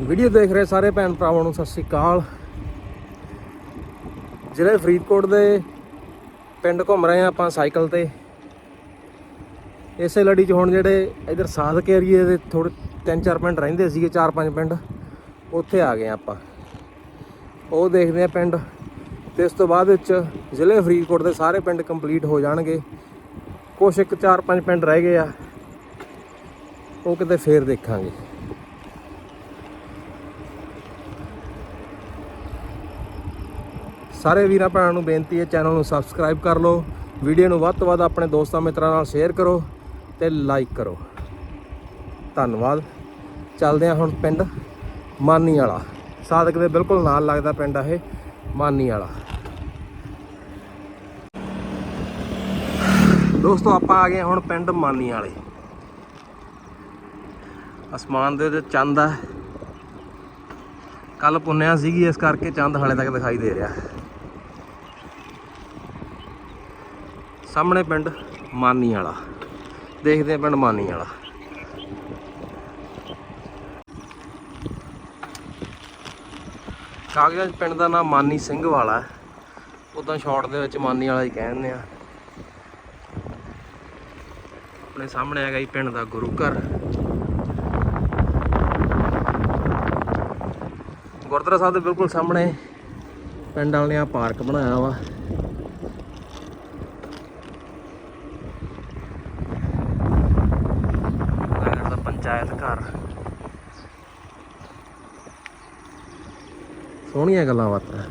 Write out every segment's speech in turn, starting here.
Video ਦੇਖ ਰਹੇ ਸਾਰੇ ਭੈਣ ਭਰਾਵਾਂ ਨੂੰ ਸਤਿ ਸ਼੍ਰੀ ਅਕਾਲ। ਜ਼ਿਲ੍ਹੇ ਫਰੀਦਕੋਟ ਦੇ ਪਿੰਡ ਘੁੰਮ ਰਹੇ ਆ ਆਪਾਂ ਸਾਈਕਲ ਤੇ। ਇਸੇ ਲੜੀ 'ਚ ਹੁਣ ਜਿਹੜੇ ਇਧਰ ਸਾਧਕ ਏਰੀਏ ਦੇ ਥੋੜੇ ਤਿੰਨ ਚਾਰ ਪਿੰਡ ਰਹਿੰਦੇ ਸੀਗੇ, ਚਾਰ ਪੰਜ ਪਿੰਡ, ਉੱਥੇ ਆ ਗਏ ਆਪਾਂ। ਉਹ ਦੇਖਦੇ ਆ ਪਿੰਡ। ਤੇ ਇਸ ਤੋਂ ਬਾਅਦ ਵਿੱਚ ਜ਼ਿਲ੍ਹੇ ਫਰੀਦਕੋਟ ਦੇ ਸਾਰੇ ਪਿੰਡ ਕੰਪਲੀਟ ਹੋ ਜਾਣਗੇ। ਕੁਛ ਇੱਕ ਚਾਰ ਪੰਜ ਪਿੰਡ ਰਹਿ ਗਏ ਆ। ਉਹ ਕਿਤੇ ਫੇਰ ਦੇਖਾਂਗੇ। ਸਾਰੇ ਵੀਰਾਂ ਭੈਣਾਂ ਨੂੰ ਬੇਨਤੀ ਹੈ ਚੈਨਲ ਨੂੰ ਸਬਸਕ੍ਰਾਈਬ ਕਰ ਲਓ। ਵੀਡੀਓ ਨੂੰ ਵੱਧ ਤੋਂ ਵੱਧ ਆਪਣੇ ਦੋਸਤਾਂ ਮਿੱਤਰਾਂ ਨਾਲ ਸ਼ੇਅਰ ਕਰੋ ਤੇ ਲਾਈਕ ਕਰੋ। ਧੰਨਵਾਦ। ਚੱਲਦੇ ਹਾਂ ਹੁਣ ਪਿੰਡ ਮਾਨੀ ਵਾਲਾ ਸਾਦਕ ਦੇ ਬਿਲਕੁਲ ਨਾਲ ਲੱਗਦਾ ਪਿੰਡ ਆ ਇਹ ਮਾਨੀ ਵਾਲਾ ਦੋਸਤੋ, ਆਪਾਂ ਆ ਗਏ ਹੁਣ ਪਿੰਡ ਮਾਨੀ ਵਾਲੇ ਅਸਮਾਨ ਦੇ ਵਿੱਚ ਚੰਦ ਆ। ਕੱਲ ਪੁੰਨਿਆ ਸੀਗੀ, ਇਸ ਕਰਕੇ ਚੰਦ ਹਾਲੇ ਤੱਕ ਦਿਖਾਈ ਦੇ ਰਿਹਾ। ਸਾਹਮਣੇ ਪਿੰਡ ਮਾਨੀ ਵਾਲਾ। ਦੇਖਦੇ ਆ ਪਿੰਡ ਮਾਨੀ ਵਾਲਾ। ਕਾਗਜ਼ਾਂ 'ਚ ਪਿੰਡ ਦਾ ਨਾਮ ਮਾਨੀ ਸਿੰਘ ਵਾਲਾ ਹੈ। ਉਦਾਂ ਸ਼ਾਰਟ ਦੇ ਵਿੱਚ ਮਾਨੀ ਵਾਲਾ ਹੀ ਕਹਿੰਦੇ ਆ। ਆਪਣੇ ਸਾਹਮਣੇ ਹੈਗਾ ਜੀ ਪਿੰਡ ਦਾ ਗੁਰੂ ਘਰ। ਗੁਰਦੁਆਰਾ ਸਾਹਿਬ ਦੇ ਬਿਲਕੁਲ ਸਾਹਮਣੇ ਪਿੰਡ ਵਾਲਿਆਂ ਪਾਰਕ ਬਣਾਇਆ ਵਾ ਨਗਰ ਦਾ ਪੰਚਾਇਤ ਘਰ ਸੋਹਣੀਆਂ ਗੱਲਾਂ ਬਾਤਾਂ।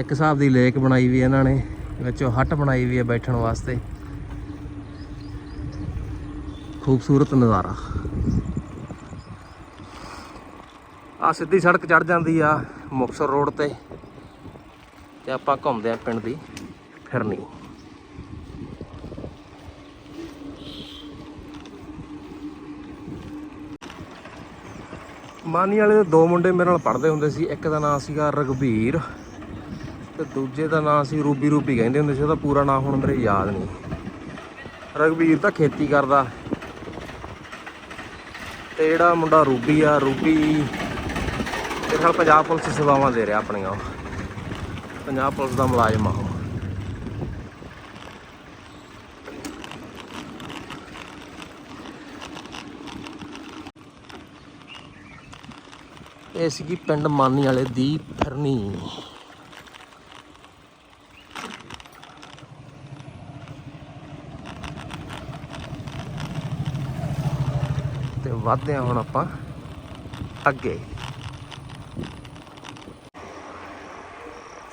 ਇੱਕ ਹਿਸਾਬ ਦੀ ਲੇਕ ਬਣਾਈ ਵੀ ਇਹਨਾਂ ਨੇ, ਵਿੱਚੋਂ ਹੱਟ ਬਣਾਈ ਵੀ ਹੈ ਬੈਠਣ ਵਾਸਤੇ। ਖੂਬਸੂਰਤ ਨਜ਼ਾਰਾ। ਆ ਸਿੱਧੀ ਸੜਕ ਚੜ ਜਾਂਦੀ ਆ ਮੁਕਤਸਰ ਰੋਡ ਤੇ ਤੇ ਆਪਾਂ ਘੁੰਮਦੇ ਆ ਪਿੰਡ ਦੀ ਫਿਰਨੀ। ਮਾਨੀ ਵਾਲੇ ਦੇ ਦੋ ਮੁੰਡੇ ਮੇਰੇ ਨਾਲ ਪੜ੍ਹਦੇ ਹੁੰਦੇ ਸੀ। ਇੱਕ ਦਾ ਨਾਮ ਸੀਗਾ ਰਗਵੀਰ ਤੇ ਦੂਜੇ ਦਾ ਨਾਮ ਸੀ ਰੂਬੀ ਰੂਬੀ ਕਹਿੰਦੇ ਹੁੰਦੇ ਸੀ। ਉਹਦਾ ਪੂਰਾ ਨਾਮ ਹੁਣ ਮੇਰੇ ਯਾਦ ਨਹੀਂ। ਰਗਵੀਰ ਤਾਂ ਖੇਤੀ ਕਰਦਾ। ਤੇ ਜਿਹੜਾ ਮੁੰਡਾ ਰੂਬੀ ਆ, ਰੂਬੀ ਇਹ ਸਾਲ ਪੰਜਾਬ ਪੁਲਿਸ ਸੇਵਾਵਾਂ ਦੇ ਰਿਹਾ ਆਪਣੀਆਂ। ਉਹ। ਪੰਜਾਬ ਪੁਲਿਸ ਦਾ ਮੁਲਾਜ਼ਮ ਆ ਉਹ ਇਹ ਸੀਗੀ ਪਿੰਡ ਮਾਨੀ ਵਾਲੇ ਦੀ ਫਿਰਨੀ। ਤੇ ਵਧਦੇ ਹਾਂ ਹੁਣ ਆਪਾਂ ਅੱਗੇ।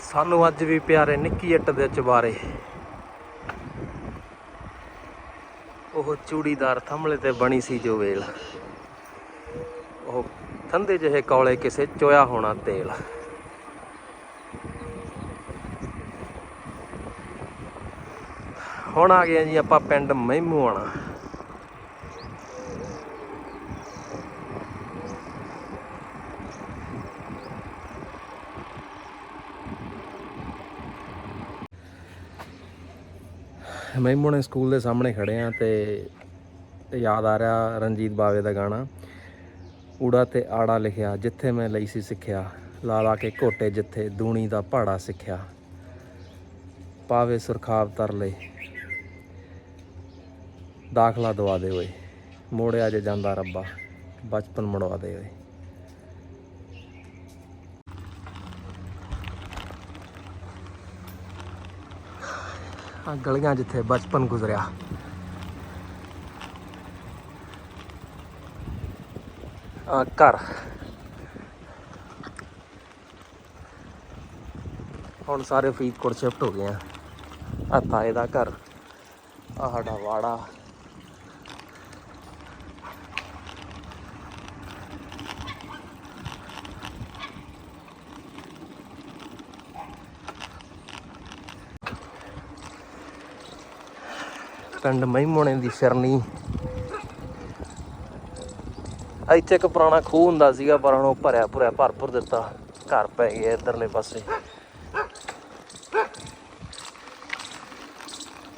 ਸਾਨੂੰ ਅੱਜ ਵੀ ਪਿਆਰੇ ਨਿੱਕੀ ਇੱਟ ਦੇ ਚਵਾਰੇ ਉਹ ਚੂੜੀਦਾਰ ਥੰਮਲੇ ਤੇ ਬਣੀ ਸੀ ਜੋ ਵੇਲ। ਥੰਦੇ ਜਿਹੇ ਕੌਲੇ ਕਿਸੇ ਚੋਇਆ ਹੋਣਾ ਤੇਲ। ਹੁਣ ਆ ਗਏ ਜੀ ਆਪਾਂ ਪਿੰਡ ਮਹਿਮੂ ਮਹਿਮੂਆਣਾ ਮਹਿਮੂਣੇ ਸਕੂਲ ਦੇ ਸਾਹਮਣੇ ਖੜੇ ਆ ਤੇ ਯਾਦ ਆ ਰਿਹਾ ਰਣਜੀਤ ਬਾਵੇ ਦਾ ਗਾਣਾ। ਊੜਾ ਤੇ ਆੜਾ ਲਿਖਿਆ, ਜਿੱਥੇ ਮੈਂ ਲਈ ਸੀ ਸਿੱਖਿਆ। ਲਾ ਲਾ ਕੇ ਘੋਟੇ ਜਿੱਥੇ ਦੂਣੀ ਦਾ ਪਹਾੜਾ ਸਿੱਖਿਆ। ਪਾਵੇ ਸੁਰਖਾਬ ਤਰਲੇ ਦਾਖਲਾ ਦਵਾ ਦੇ ਓਏ। ਮੋੜਿਆ ਜੇ ਜਾਂਦਾ ਰੱਬਾ, ਬਚਪਨ ਮੜਵਾ ਦੇ ਓਏ। ਆ ਗਲੀਆਂ ਜਿੱਥੇ ਬਚਪਨ ਗੁਜ਼ਰਿਆ। ਘਰ। ਹੁਣ ਸਾਰੇ ਫਰੀਦਕੋਟ ਸ਼ਿਫਟ ਹੋ ਗਏ ਆ। ਆ ਤਾਏ ਦਾ ਘਰ ਆ ਸਾਡਾ ਵਾੜਾ। ਪਿੰਡ ਮਹਿਮੋਣੇ ਦੀ ਸ਼ਰਨੀ। ਇੱਥੇ ਇੱਕ ਪੁਰਾਣਾ ਖੂਹ ਹੁੰਦਾ ਸੀਗਾ, ਪਰ ਹੁਣ ਉਹ ਭਰਿਆ ਭੁਰਿਆ ਭਰ ਭੁਰ ਦਿੱਤਾ। ਘਰ ਪੈ ਗਿਆ ਇਧਰਲੇ ਪਾਸੇ।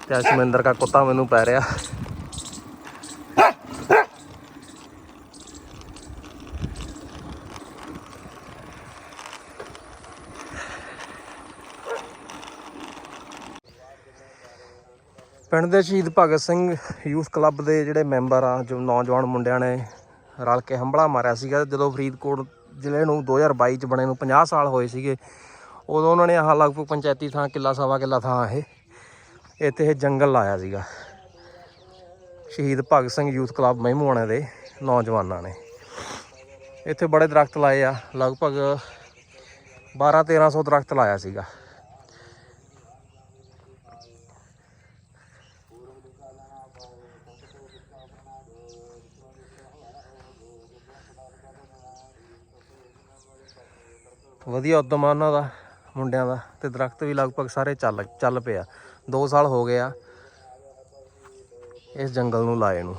ਤੇ ਆ ਸਮਿੰਦਰ ਦਾ ਕੁੱਤਾ ਮੈਨੂੰ ਪੈ ਰਿਹਾ। ਪਿੰਡ ਦੇ ਸ਼ਹੀਦ ਭਗਤ ਸਿੰਘ ਯੂਥ ਕਲੱਬ ਦੇ ਜਿਹੜੇ ਮੈਂਬਰ ਆ, ਜੋ ਨੌਜਵਾਨ ਮੁੰਡਿਆਂ ਨੇ ਰਲ ਕੇ ਹੰਬਲਾ ਮਾਰਿਆ ਸੀਗਾ ਜਦੋਂ ਫਰੀਦਕੋਟ ਜ਼ਿਲ੍ਹੇ ਨੂੰ 2022 ਚ ਬਣੇ ਨੂੰ 50 ਸਾਲ ਹੋਏ ਸੀਗੇ, ਉਦੋਂ ਉਹਨਾਂ ਨੇ ਆਹ ਲਗਭਗ ਪੰਚਾਇਤੀ ਥਾਂ ਕਿੱਲਾ ਸਵਾ ਕਿੱਲਾ ਥਾਂ ਇਹ, ਇੱਥੇ ਇਹ ਜੰਗਲ ਲਾਇਆ ਸੀਗਾ। ਸ਼ਹੀਦ ਭਗਤ ਸਿੰਘ ਯੂਥ ਕਲੱਬ ਮਹਿਮੂਆਣੇ ਦੇ ਨੌਜਵਾਨਾਂ ਨੇ। ਇੱਥੇ ਬੜੇ ਦਰਖਤ ਲਾਏ ਆ, ਲਗਭਗ 12 1300 ਦਰਖਤ ਲਾਇਆ ਸੀਗਾ। ਵਧੀਆ ਉਦਮ ਆ ਉਹਨਾਂ ਦਾ, ਮੁੰਡਿਆਂ ਦਾ ਤੇ ਦਰਖਤ ਵੀ ਲਗਭਗ ਸਾਰੇ ਚੱਲ ਚੱਲ ਪਿਆ 2 ਸਾਲ ਹੋ ਗਏ ਆ ਇਸ ਜੰਗਲ ਨੂੰ ਲਾਏ ਨੂੰ।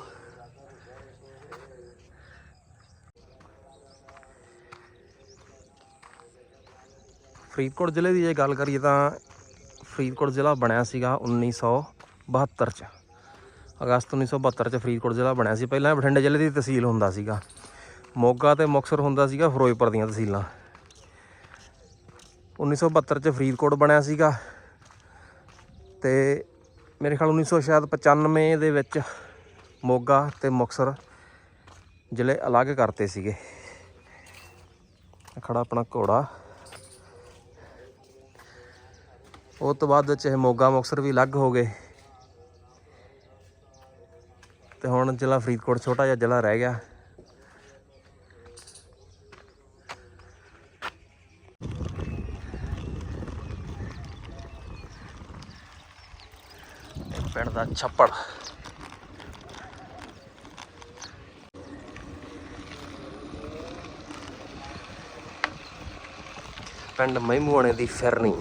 ਫਰੀਦਕੋਟ ਜ਼ਿਲ੍ਹੇ ਦੀ ਜੇ ਗੱਲ ਕਰੀਏ ਤਾਂ ਫਰੀਦਕੋਟ ਜ਼ਿਲ੍ਹਾ ਬਣਿਆ ਸੀਗਾ 1972 ਚ। ਅਗਸਤ 1972 ਚ ਫਰੀਦਕੋਟ ਜ਼ਿਲ੍ਹਾ ਬਣਿਆ ਸੀ। ਪਹਿਲਾਂ ਬਠਿੰਡੇ ਜ਼ਿਲ੍ਹੇ ਦੀ ਤਹਿਸੀਲ ਹੁੰਦਾ ਸੀਗਾ। ਮੋਗਾ ਤੇ ਮੁਕਤਸਰ ਹੁੰਦਾ ਸੀਗਾ, ਫਿਰੋਜ਼ਪੁਰ ਦੀਆਂ ਤਹਿਸੀਲਾਂ। 1972 ਚ ਫਰੀਦਕੋਟ ਬਣਿਆ ਸੀਗਾ ਤੇ ਮੇਰੇ ਖਿਆਲ 1995 ਦੇ ਵਿੱਚ ਮੋਗਾ ਤੇ ਮੁਕਤਸਰ ਜ਼ਿਲ੍ਹੇ ਅਲੱਗ ਕਰਤੇ ਸੀਗੇ। ਆਹ ਖੜਾ ਆਪਣਾ ਘੋੜਾ। ਉਹ ਤੋਂ ਬਾਅਦ ਵਿੱਚ ਮੋਗਾ ਮੁਕਤਸਰ ਵੀ ਅਲੱਗ ਹੋ ਗਏ। ਤੇ ਹੁਣ ਜ਼ਿਲ੍ਹਾ ਫਰੀਦਕੋਟ ਛੋਟਾ ਜਿਹਾ ਜ਼ਿਲ੍ਹਾ ਰਹਿ ਗਿਆ। ਪਿੰਡ ਦਾ ਛੱਪੜ। ਪਿੰਡ ਮਹਿਮੂਆਣੇ ਦੀ ਫਿਰਨੀ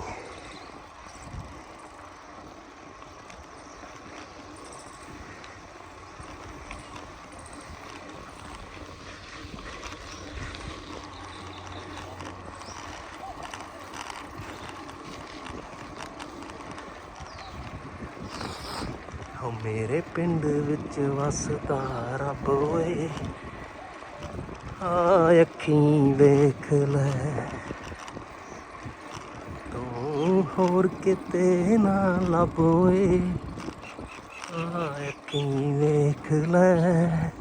ਹੋ ਮੇਰੇ ਪਿੰਡ ਵਿੱਚ ਰੱਬ ਓਏ ਆ ਅੱਖੀਂ ਵੇਖ ਲੈ। ਤੂੰ ਹੋਰ ਕਿਤੇ ਨਾ ਲੱਭ ਓਏ ਆ ਅੱਖੀਂ ਵੇਖ ਲੈ।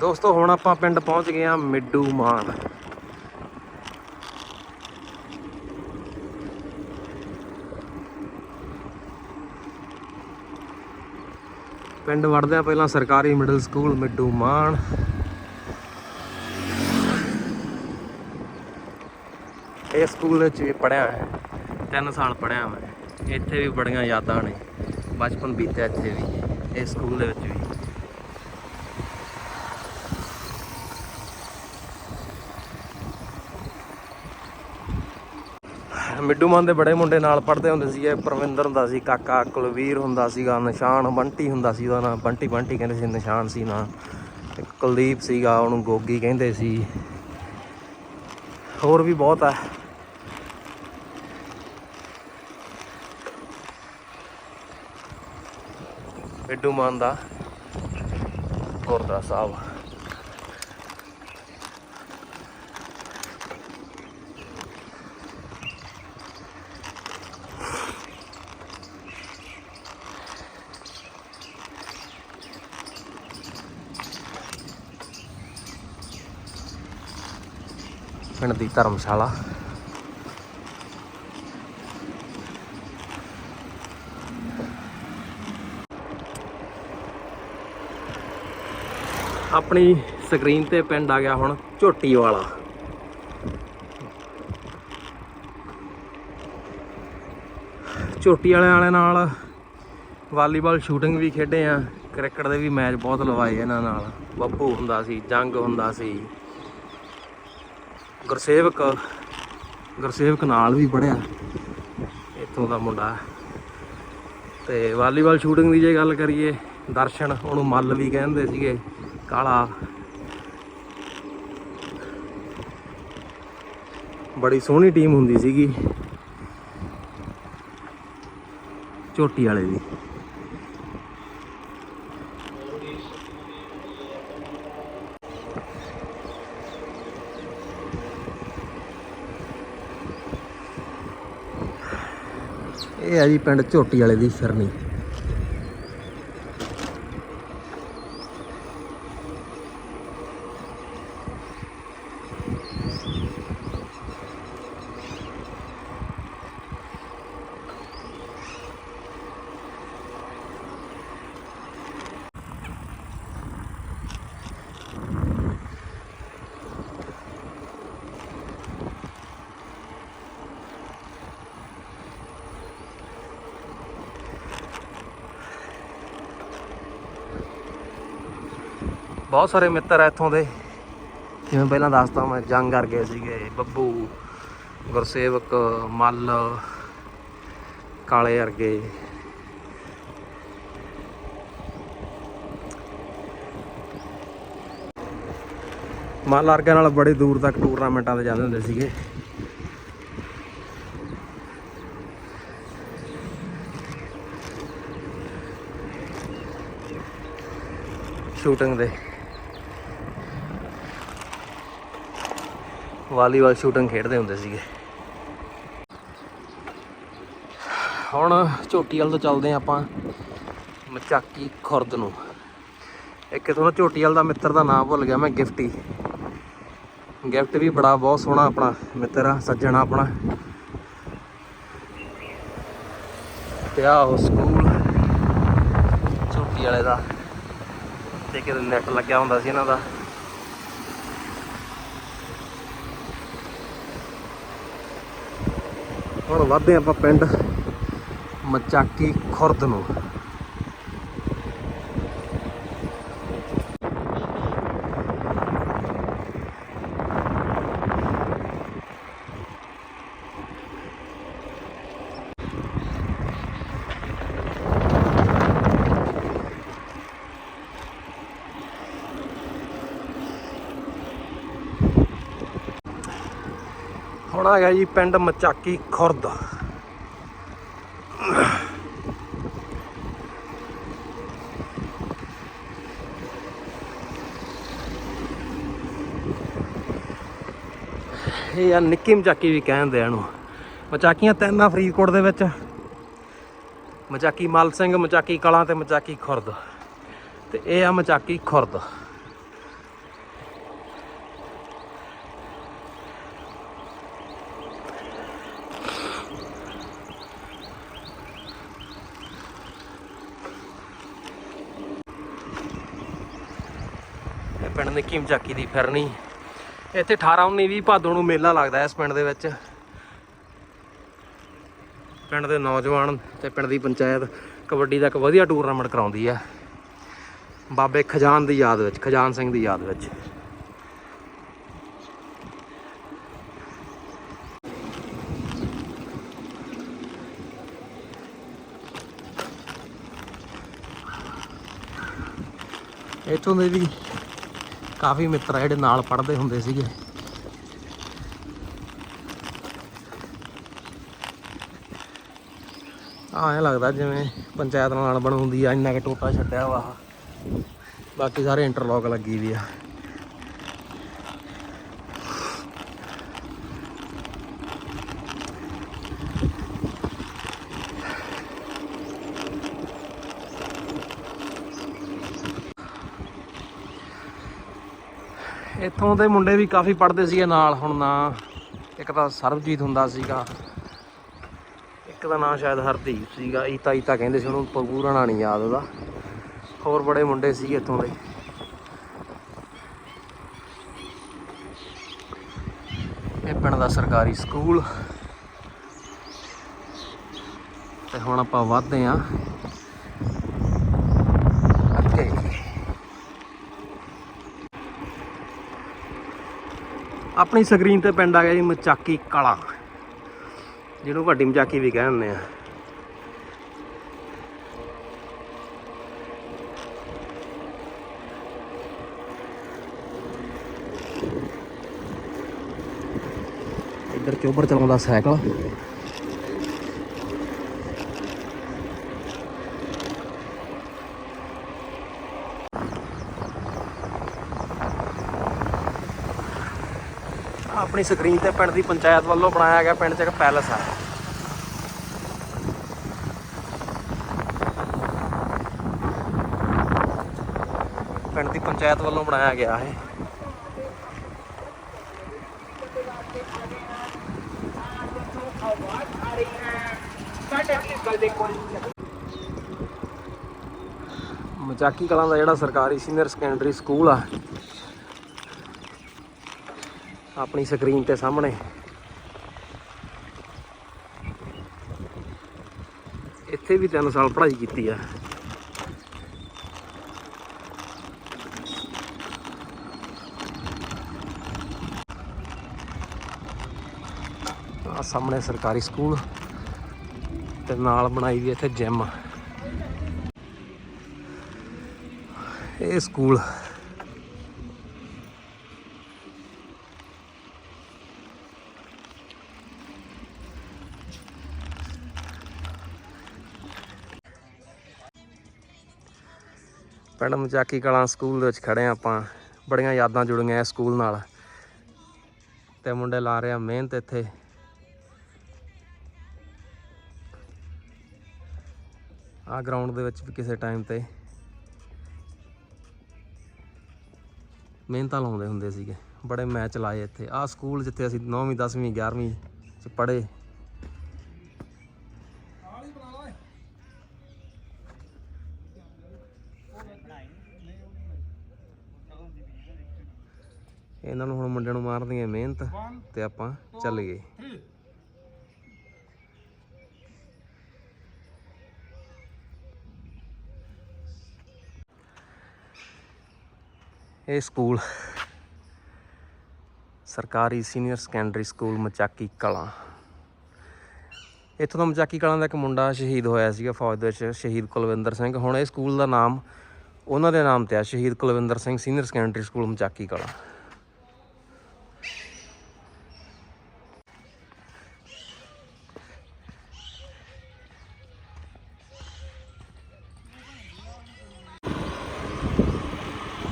ਦੋਸਤੋ, ਹੁਣ ਆਪਾਂ ਪਿੰਡ ਪਹੁੰਚ ਗਏ ਆ ਮਿੱਡੂ ਮਾਨ। ਪਿੰਡ ਵੜਦੇ ਆ ਪਹਿਲਾਂ ਸਰਕਾਰੀ ਮਿਡਲ ਸਕੂਲ ਮਿੱਡੂ ਮਾਨ। ਇਹ ਸਕੂਲ ਵਿੱਚ ਵੀ ਪੜਿਆ ਹੈ। 3 ਸਾਲ ਪੜਿਆ ਮੈਂ ਇੱਥੇ ਵੀ ਬੜੀਆਂ ਯਾਦਾਂ ਨੇ। ਬਚਪਨ ਬੀਤਿਆ ਇੱਥੇ ਵੀ। ਇਸ ਸਕੂਲ ਦੇ ਵਿੱਚ ਵੀ। ਮਿੱਡੂ ਮਾਨ ਦੇ ਬੜੇ ਮੁੰਡੇ ਨਾਲ ਪੜ੍ਹਦੇ ਹੁੰਦੇ ਸੀਗੇ। ਪਰਵਿੰਦਰ ਹੁੰਦਾ ਸੀ, ਕਾਕਾ ਕੁਲਵੀਰ ਹੁੰਦਾ ਸੀਗਾ, ਨਿਸ਼ਾਨ ਬੰਟੀ ਹੁੰਦਾ ਸੀ ਉਹਦਾ ਨਾਂ। ਬੰਟੀ ਬੰਟੀ ਕਹਿੰਦੇ ਸੀ, ਨਿਸ਼ਾਨ ਸੀ ਨਾ। ਇੱਕ ਕੁਲਦੀਪ ਸੀਗਾ, ਉਹਨੂੰ ਗੋਗੀ ਕਹਿੰਦੇ ਸੀ। ਹੋਰ ਵੀ ਬਹੁਤ ਆ। ਮਿੱਡੂ ਮਾਨ ਦਾ ਗੁਰਦੁਆਰਾ ਸਾਹਿਬ। ਪਿੰਡ ਦੀ ਧਰਮਸ਼ਾਲਾ। ਆਪਣੀ ਸਕਰੀਨ ਤੇ ਪਿੰਡ ਆ ਗਿਆ ਹੁਣ ਝੋਟੀ ਵਾਲਾ ਝੋਟੀ ਵਾਲੇ ਵਾਲੇ ਨਾਲ ਵਾਲੀਬਾਲ ਸ਼ੂਟਿੰਗ ਵੀ ਖੇਡੇ ਆ। ਕ੍ਰਿਕਟ ਦੇ ਵੀ ਮੈਚ ਬਹੁਤ ਲਵਾਏ ਇਹਨਾਂ ਨਾਲ। ਬੱਬੂ ਹੁੰਦਾ ਸੀ, ਜੰਗ ਹੁੰਦਾ ਸੀ। ਗੁਰਸੇਵਕ ਗੁਰਸੇਵਕ ਨਾਲ ਵੀ ਪੜਿਆ ਇੱਥੋਂ ਦਾ ਮੁੰਡਾ। ਤੇ ਵਾਲੀਬਾਲ ਸ਼ੂਟਿੰਗ ਦੀ ਜੇ ਗੱਲ ਕਰੀਏ, ਦਰਸ਼ਨ ਉਹਨੂੰ ਮੱਲ ਵੀ ਕਹਿੰਦੇ ਸੀਗੇ, ਕਾਲਾ। ਬੜੀ ਸੋਹਣੀ ਟੀਮ ਹੁੰਦੀ ਸੀਗੀ। ਝੋਟੀ ਵਾਲੇ ਦੀ। ਇਹ ਹੈ ਜੀ ਪਿੰਡ ਝੋਟੀ ਵਾਲੇ ਦੀ ਫਿਰਨੀ। ਬਹੁਤ ਸਾਰੇ ਮਿੱਤਰ ਆ ਇੱਥੋਂ ਦੇ। ਜਿਵੇਂ ਪਹਿਲਾਂ ਦੱਸਤਾ ਮੈਂ, ਜੰਗ ਕਰ ਗਏ ਸੀਗੇ, ਬੱਬੂ, ਗੁਰਸੇਵਕ, ਮੱਲ, ਕਾਲੇ ਵਰਗੇ। ਮੱਲ ਵਰਗਿਆਂ ਨਾਲ ਬੜੀ ਦੂਰ ਤੱਕ ਟੂਰਨਾਮੈਂਟਾਂ ਤੇ ਜਾਂਦੇ ਹੁੰਦੇ ਸੀਗੇ। ਸ਼ੂਟਿੰਗ ਦੇ। ਵਾਲੀਬਾਲ ਸ਼ੂਟਿੰਗ ਖੇਡਦੇ ਹੁੰਦੇ ਸੀਗੇ। ਹੁਣ ਝੋਟੀ ਵਾਲ ਤੋਂ ਚੱਲਦੇ ਹਾਂ ਆਪਾਂ ਮਚਾਕੀ ਖੁਰਦ ਨੂੰ। ਇੱਕ ਤੁਹਾਨੂੰ ਝੋਟੀ ਵਾਲ ਦਾ ਮਿੱਤਰ ਦਾ ਨਾਮ ਭੁੱਲ ਗਿਆ ਮੈਂ, ਗਿਫਟੀ। ਗਿਫਟ ਵੀ ਬੜਾ ਬਹੁਤ ਸੋਹਣਾ ਆਪਣਾ ਮਿੱਤਰ ਆ, ਸੱਜਣ ਆ ਆਪਣਾ। ਤੇ ਆ ਉਹ ਸਕੂਲ ਝੋਟੀ ਵਾਲੇ ਦਾ। ਤੇ ਕਿਤੇ ਨੈਟ ਲੱਗਿਆ ਹੁੰਦਾ ਸੀ ਇਹਨਾਂ ਦਾ। ਹੁਣ ਵੱਧਦੇ ਆਪਾਂ ਪਿੰਡ ਮਚਾਕੀ ਖੁਰਦ ਨੂੰ। ਹੁਣ ਆ ਗਿਆ ਜੀ ਪਿੰਡ ਮਚਾਕੀ ਖੁਰਦ। ਇਹ ਆ ਨਿੱਕੀ ਮਚਾਕੀ ਵੀ ਕਹਿੰਦੇ ਆ ਇਹਨੂੰ। ਮਚਾਕੀਆਂ ਤਿੰਨ ਆ ਫਰੀਦਕੋਟ ਦੇ ਵਿੱਚ। ਮਚਾਕੀ ਮਲ ਸਿੰਘ, ਮਚਾਕੀ ਕਲਾਂ ਤੇ ਮਚਾਕੀ ਖੁਰਦ। ਤੇ ਇਹ ਆ ਮਚਾਕੀ ਖੁਰਦ ਇਹ ਪਿੰਡ ਨਿੱਕੀ ਮਚਾਕੀ ਦੀ ਫਿਰਨੀ। ਇੱਥੇ 18 19 20 ਭਾਦੋਂ ਨੂੰ ਮੇਲਾ ਲੱਗਦਾ ਇਸ ਪਿੰਡ ਦੇ ਵਿੱਚ। ਪਿੰਡ ਦੇ ਨੌਜਵਾਨ ਤੇ ਪਿੰਡ ਦੀ ਪੰਚਾਇਤ ਕਬੱਡੀ ਦਾ ਇੱਕ ਵਧੀਆ ਟੂਰਨਾਮੈਂਟ ਕਰਾਉਂਦੀ ਹੈ। ਬਾਬੇ ਖਜਾਨ ਦੀ ਯਾਦ ਵਿੱਚ, ਖਜਾਨ ਸਿੰਘ ਦੀ ਯਾਦ ਵਿੱਚ। ਇੱਥੋਂ ਦੇ ਵੀ ਕਾਫੀ ਮਿੱਤਰ ਆ ਜਿਹੜੇ ਨਾਲ ਪੜ੍ਹਦੇ ਹੁੰਦੇ ਸੀਗੇ। ਆ ਐਂ ਲੱਗਦਾ ਜਿਵੇਂ ਪੰਚਾਇਤ ਨਾਲ ਬਣ ਹੁੰਦੀ ਆ, ਇੰਨਾ ਕਿ ਟੋਟਾ ਛੱਡਿਆ ਵਾ। ਬਾਕੀ ਸਾਰੇ ਇੰਟਰਲੌਕ ਲੱਗੀ ਵੀ ਆ। ਇੱਥੋਂ ਦੇ ਮੁੰਡੇ ਵੀ ਕਾਫੀ ਪੜ੍ਹਦੇ ਸੀਗੇ ਨਾਲ, ਹੁਣ ਨਾ ਇੱਕ ਤਾਂ ਸਰਬਜੀਤ ਹੁੰਦਾ ਸੀਗਾ, ਇੱਕ ਦਾ ਨਾਂ ਸ਼ਾਇਦ ਹਰਦੀਪ ਸੀਗਾ ਈਤਾ ਈਤਾ ਕਹਿੰਦੇ ਸੀ ਉਹਨੂੰ ਪੂਰਾ ਨਾਂ ਨਹੀਂ ਯਾਦ ਉਹਦਾ, ਹੋਰ ਬੜੇ ਮੁੰਡੇ ਸੀਗੇ ਇੱਥੋਂ ਦੇ। ਇਹ ਪਿੰਡ ਦਾ ਸਰਕਾਰੀ ਸਕੂਲ। ਤੇ ਹੁਣ ਆਪਾਂ ਵੱਧਦੇ ਆਂ ਆਪਣੀ ਸਕਰੀਨ ਤੇ ਪਿੰਡ ਆ ਗਿਆ ਜੀ ਮਚਾਕੀ ਕਲਾ। ਜਿਹਨੂੰ ਵੱਡੀ ਮਚਾਕੀ ਵੀ ਕਹਿੰਦੇ ਆ। ਇੱਧਰ ਚੋਬਰ ਚਲਾਉਂਦਾ ਸਾਈਕਲ। ਆਪਣੀ ਸਕਰੀਨ ਤੇ ਪਿੰਡ ਦੀ ਪੰਚਾਇਤ ਵੱਲੋਂ ਬਣਾਇਆ ਗਿਆ ਪਿੰਡ 'ਚ ਇੱਕ ਪੈਲਸ ਆ। ਪਿੰਡ ਦੀ ਪੰਚਾਇਤ ਵੱਲੋਂ ਬਣਾਇਆ ਗਿਆ ਹੈ ਮਚਾਕੀ ਕਲਾਂ ਦਾ ਜਿਹੜਾ ਸਰਕਾਰੀ ਸੀਨੀਅਰ ਸੈਕੰਡਰੀ ਸਕੂਲ ਆ ਆਪਣੀ ਸਕਰੀਨ ਤੇ ਸਾਹਮਣੇ। ਇੱਥੇ ਵੀ 3 ਸਾਲ ਪੜ੍ਹਾਈ ਕੀਤੀ ਆ। ਆ ਸਾਹਮਣੇ ਸਰਕਾਰੀ ਸਕੂਲ ਤੇ ਨਾਲ ਬਣਾਈ ਵੀ ਇੱਥੇ ਜਿਮ ਇਹ ਸਕੂਲ ਪਿੰਡ ਮਚਾਕੀ ਕਲਾਂ ਸਕੂਲ ਦੇ ਵਿੱਚ ਖੜੇ ਹਾਂ ਆਪਾਂ। ਬੜੀਆਂ ਯਾਦਾਂ ਜੁੜੀਆਂ ਇਸ ਸਕੂਲ ਨਾਲ। ਤੇ ਮੁੰਡੇ ਲਾ ਰਹੇ ਆ ਮਿਹਨਤ ਇੱਥੇ। ਆ ਗਰਾਊਂਡ ਦੇ ਵਿੱਚ ਵੀ ਕਿਸੇ ਟਾਈਮ ਤੇ ਮਿਹਨਤਾਂ ਲਾਉਂਦੇ ਹੁੰਦੇ ਸੀਗੇ। ਬੜੇ ਮੈਚ ਲਾਏ ਇੱਥੇ। ਆ ਸਕੂਲ ਜਿੱਥੇ ਅਸੀਂ 9ਵੀਂ 10ਵੀਂ 11ਵੀਂ ਚ ਪੜ੍ਹੇ। ਇਹਨਾਂ ਨੂੰ ਹੁਣ ਮੁੰਡਿਆਂ ਨੂੰ ਮਾਰਦੀਆਂ ਮਿਹਨਤ ਤੇ ਆਪਾਂ ਚੱਲ ਗਏ। ਇਹ ਸਕੂਲ ਸਰਕਾਰੀ senior secondary school Machaki Kalan. ਇੱਥੋਂ ਦਾ ਮਚਾਕੀ ਕਲਾਂ ਦਾ ਇੱਕ ਮੁੰਡਾ ਸ਼ਹੀਦ ਹੋਇਆ ਸੀਗਾ ਫੌਜ ਦੇ ਵਿੱਚ, ਸ਼ਹੀਦ ਕੁਲਵਿੰਦਰ ਸਿੰਘ। ਹੁਣ ਇਹ ਸਕੂਲ ਦਾ ਨਾਮ, ਉਹਨਾਂ ਦੇ ਨਾਮ ਤੇ ਆ, Shaheed Kulwinder Singh senior secondary school Machaki Kalan.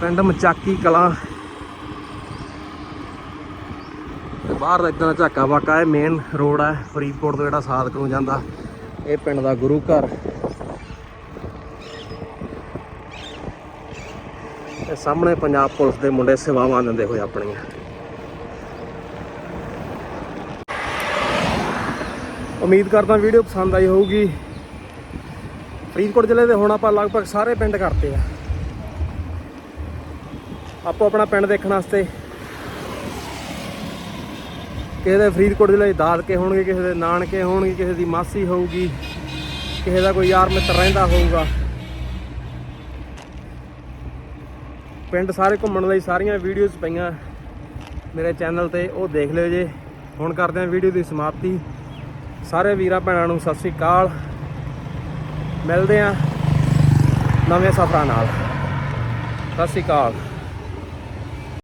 ਪਿੰਡ ਮਚਾਕੀ ਕਲਾਂ। ਤੇ ਬਾਹਰ ਦਾ ਇਦਾਂ ਝਾਕਾ ਵਾਕਾ ਹੈ ਮੇਨ ਰੋਡ ਹੈ, ਫਰੀਦਕੋਟ ਤੋਂ ਜਿਹੜਾ ਸਾਦਕ ਨੂੰ ਜਾਂਦਾ, ਇਹ ਪਿੰਡ ਦਾ ਗੁਰੂ ਘਰ। ਇਹ ਸਾਹਮਣੇ ਪੰਜਾਬ ਪੁਲਿਸ ਦੇ ਮੁੰਡੇ ਸੇਵਾਵਾਂ ਦਿੰਦੇ ਹੋਏ ਆਪਣੀਆਂ। ਉਮੀਦ ਕਰਦਾ ਵੀਡੀਓ ਪਸੰਦ ਆਈ ਹੋਊਗੀ। ਫਰੀਦਕੋਟ ਜ਼ਿਲ੍ਹੇ ਦੇ ਹੁਣ ਆਪਾਂ ਲਗਭਗ ਸਾਰੇ ਪਿੰਡ ਕਰਤੇ ਆ ਆਪੋ ਆਪਣਾ ਪਿੰਡ ਦੇਖਣ ਵਾਸਤੇ। ਕਿਸੇ ਦੇ ਫਰੀਦਕੋਟ ਜ਼ਿਲ੍ਹੇ 'ਚ ਦਾਦਕੇ ਹੋਣਗੇ, ਕਿਸੇ ਦੇ ਨਾਨਕੇ ਹੋਣਗੇ, ਕਿਸੇ ਦੀ ਮਾਸੀ ਹੋਊਗੀ, ਕਿਸੇ ਦਾ ਕੋਈ ਯਾਰ ਮਿੱਤਰ ਰਹਿੰਦਾ ਹੋਊਗਾ। ਪਿੰਡ ਸਾਰੇ ਘੁੰਮਣ ਲਈ ਸਾਰੀਆਂ ਵੀਡੀਓਜ਼ ਪਈਆਂ ਮੇਰੇ ਚੈਨਲ ਤੇ, ਉਹ ਦੇਖ ਲਿਓ ਜੇ। ਹੁਣ ਕਰਦੇ ਹਾਂ ਵੀਡੀਓ ਦੀ ਸਮਾਪਤੀ। ਸਾਰੇ ਵੀਰਾਂ ਭੈਣਾਂ ਨੂੰ ਸਤਿ ਸ੍ਰੀ ਅਕਾਲ। ਮਿਲਦੇ ਹਾਂ ਨਵੇਂ ਸਫ਼ਰਾਂ ਨਾਲ। ਸਤਿ ਸ੍ਰੀ ਅਕਾਲ।